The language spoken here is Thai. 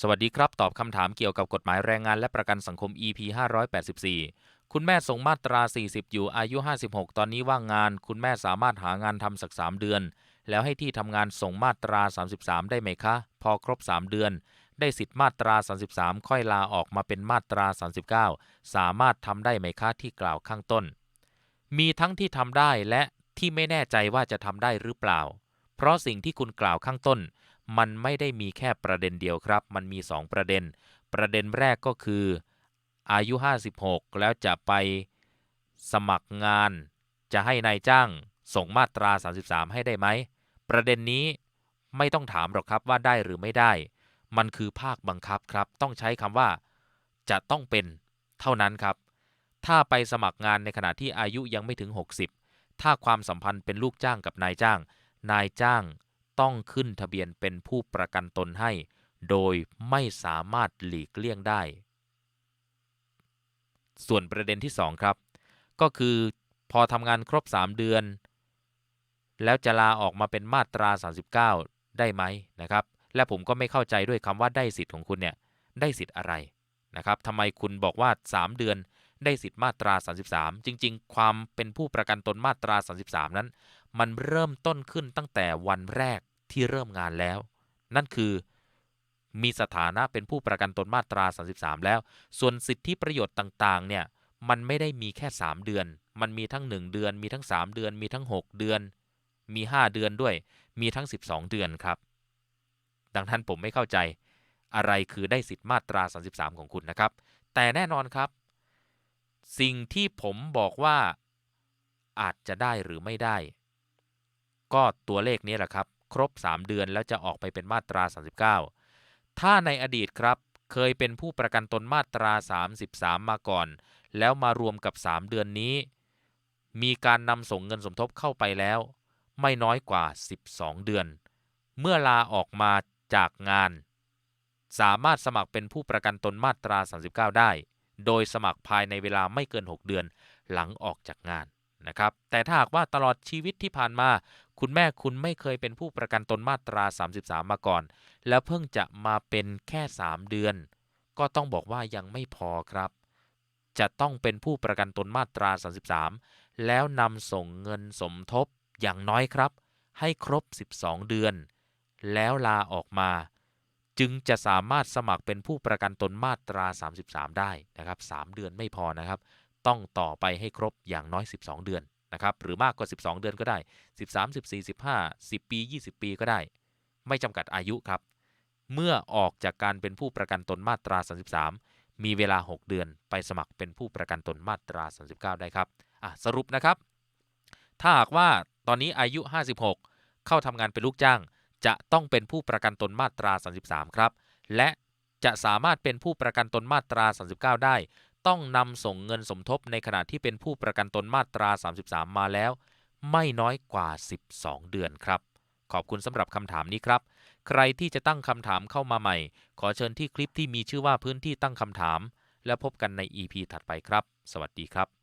สวัสดีครับ ตอบคำถามเกี่ยวกับกฎหมายแรงงานและประกันสังคม EP 584 คุณแม่ส่งมาตรา 40 อยู่อายุ 56 ตอนนี้ว่างงาน คุณแม่สามารถหางานทำสัก 3 เดือน แล้วให้ที่ทำงานส่งมาตรา 33 ได้ไหมคะ พอครบ 3 เดือน ได้สิทธิ์มาตรา 33 ค่อยลาออกมาเป็นมาตรา 39 สามารถทำได้ไหมคะที่กล่าวข้างต้น มีทั้งที่ทำได้และที่ไม่แน่ใจว่าจะทำได้หรือเปล่า เพราะสิ่งที่คุณกล่าวข้างต้น มันไม่ได้มีแค่ประเด็นเดียวครับ มันมี 2 ประเด็น ประเด็นแรกก็คืออายุ 56 แล้วจะไปสมัครงาน จะให้นายจ้างส่งมาตรา 33 ให้ได้ไหม ประเด็นนี้ไม่ต้องถามหรอกครับว่าได้หรือไม่ได้ มันคือภาคบังคับครับ ต้องใช้คำว่า จะต้องเป็นเท่านั้นครับ ถ้าไปสมัครงานในขณะที่อายุยังไม่ถึง 60 ถ้าความสัมพันธ์เป็นลูกจ้างกับนายจ้าง นายจ้าง ต้องขึ้นทะเบียนเป็นผู้ประกันตนให้ โดยไม่สามารถหลีกเลี่ยงได้ ส่วนประเด็นที่ 2 ครับ ก็คือพอทำงานครบ 3 เดือน แล้วจะลาออกมาเป็นมาตรา 39 ได้ไหมนะครับ และผมก็ไม่เข้าใจด้วยคำว่าได้สิทธิ์ของคุณเนี่ยได้สิทธิ์อะไรนะครับทำไมคุณบอกว่า 3 เดือนได้สิทธิ์มาตรา 33 จริง ๆ ความเป็นผู้ประกันตนมาตรา 33 นั้น มันเริ่มต้นขึ้นตั้งแต่วันแรก ที่เริ่มงานแล้ว นั่นคือมีสถานะเป็นผู้ประกันตนมาตรา 33 แล้ว ส่วนสิทธิประโยชน์ต่างๆ เนี่ย มันไม่ได้มีแค่ 3 เดือน มันมีทั้ง 1 เดือน มีทั้ง 3 เดือน มีทั้ง 6 เดือน มี 5 เดือนด้วย มีทั้ง 12 เดือนครับ ดังนั้นผมไม่เข้าใจ อะไรคือได้สิทธิมาตรา 33 ของคุณนะครับ แต่แน่นอนครับ สิ่งที่ผมบอกว่าอาจจะได้หรือไม่ได้ ก็ตัวเลขนี้แหละครับ ครบ 3 เดือน แล้วจะออกไปเป็นมาตรา 39 ถ้าในอดีตครับเคยเป็นผู้ประกันตนมาตรา 33 มาก่อน แล้วมารวมกับ 3 เดือนนี้ มีการนำส่งเงินสมทบเข้าไปแล้ว ไม่น้อยกว่า 12 เดือน เมื่อลาออกมาจากงาน สามารถสมัครเป็นผู้ประกันตนมาตรา 39 ได้ โดยสมัครภายในเวลาไม่เกิน 6 เดือนหลังออกจากงานนะครับ แต่ถ้าหากว่าตลอดชีวิตที่ผ่านมาคุณแม่คุณไม่เคยเป็นผู้ประกันตนมาตรา 33 มาก่อน แล้วเพิ่งจะมาเป็นแค่ 3 เดือน ก็ต้องบอกว่ายังไม่พอครับ จะต้องเป็นผู้ประกันตนมาตรา 33 แล้วนำส่งเงินสมทบอย่างน้อยครับ ให้ครบ 12 เดือน แล้วลาออกมา จึงจะสามารถสมัครเป็นผู้ประกันตนมาตรา 33 ได้นะครับ 3 เดือนไม่พอนะครับ ต้องต่อไปให้ครบอย่างน้อย 12 เดือน นะครับหรือมากกว่า 12 เดือนก็ได้ 13 14 15 10 ปี 20 ปีก็ได้ ไม่จำกัดอายุครับ เมื่อออกจากการเป็นผู้ประกันตนมาตรา 33 มีเวลา 6 เดือนไปสมัครเป็นผู้ประกันตนมาตรา 39 ได้ครับสรุปนะครับ ถ้าหากว่าตอนนี้อายุ 56 เข้าทำงานเป็นลูกจ้าง จะต้องเป็นผู้ประกันตนมาตรา 33 ครับ และจะสามารถเป็นผู้ประกันตนมาตรา 39 ได้ ต้องนำส่งเงินสมทบในขณะที่เป็นผู้ประกันตนมาตรา 33 มาแล้ว ไม่น้อยกว่า 12 เดือนครับ ขอบคุณสำหรับคำถามนี้ครับ ใครที่จะตั้งคำถามเข้ามาใหม่ ขอเชิญที่คลิปที่มีชื่อว่าพื้นที่ตั้งคำถาม และพบกันใน EP ถัดไปครับ สวัสดีครับ